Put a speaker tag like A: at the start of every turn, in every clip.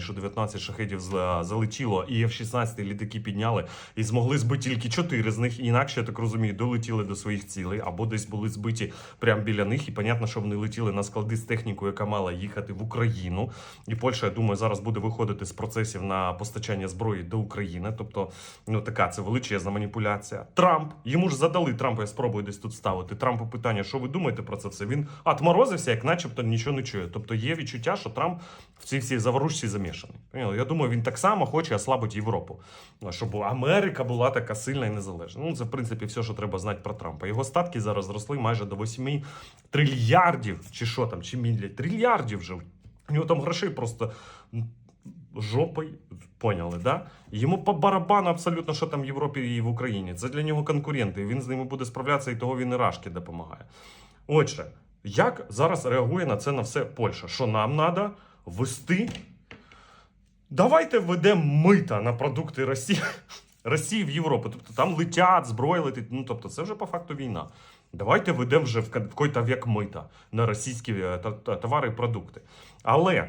A: що 19 шахедів зла- залетіло, і F-16 літаки підняли і змогли збити тільки 4 з них. Інакше я так розумію, долетіли до своїх цілей або десь були збиті прямо біля них. І понятно, що вони летіли на склади з технікою, яка мала їхати в Україну. І Польща, я думаю, зараз буде виходити з процесів на постачання зброї до України. Тобто, ну така це величезна маніпуляція. Трамп йому ж задали Трампу. Я спробую десь тут ставити. Трампу питання, що ви думаєте про це все? Він отморозився, як начебто нічого не чує. Тобто є відчуття, що Трамп в цій всій заворушці замішаний. Поняли? Я думаю, він так само хоче ослабити Європу, щоб Америка була така сильна і незалежна. Ну це в принципі все, що треба знати про Трампа. Його статки зараз зросли майже до 8 трильярдів, чи що там, чи мілля трильярдів вже. У нього там грошей просто жопой, поняли, да? Йому по барабану абсолютно, що там в Європі і в Україні. Це для нього конкуренти. Він з ними буде справлятися, і того він і рашки допомагає. Отже, як зараз реагує на це на все Польща? Що нам треба ввести? Давайте введемо мита на продукти Росії. Росії в Європу. Тобто там летять, зброя летить. Ну тобто, це вже по факту війна. Давайте введемо вже в какой-то век мита на російські е, товари і продукти. Але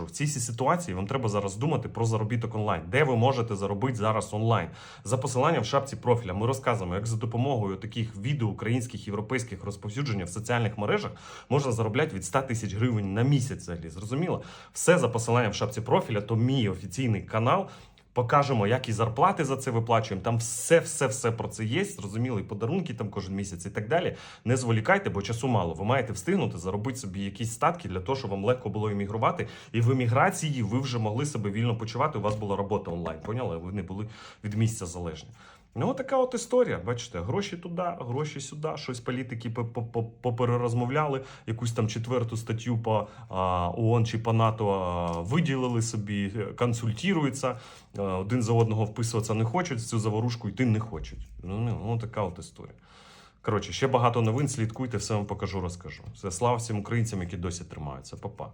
A: в цій ситуації вам треба зараз думати про заробіток онлайн, де ви можете заробити зараз онлайн. За посиланням в шапці профіля ми розказуємо, як за допомогою таких відео українських європейських розповсюдження в соціальних мережах можна заробляти від 100 тисяч гривень на місяць. Взагалі зрозуміло, все за посиланням в шапці профіля. То мій офіційний канал. Покажемо, як і зарплати за це виплачуємо. Там все, все, все про це є. Зрозуміли, подарунки там кожен місяць і так далі. Не зволікайте, бо часу мало. Ви маєте встигнути заробити собі якісь статки для того, щоб вам легко було емігрувати. І в еміграції ви вже могли себе вільно почувати. У вас була робота онлайн. Поняли? Ви не були від місця залежні. Ну, така от історія. Бачите, гроші туди, гроші сюди. Щось політики по- по- по- поперерозмовляли, якусь там четверту статтю по ООН чи по НАТО виділили собі, консультуються. а, Один за одного вписуватися не хочуть, цю заворушку йти не хочуть. Ну, ну, ну така от історія. Коротше, ще багато новин. Слідкуйте, все вам покажу, розкажу. Все, слава всім українцям, які досі тримаються. Па-па.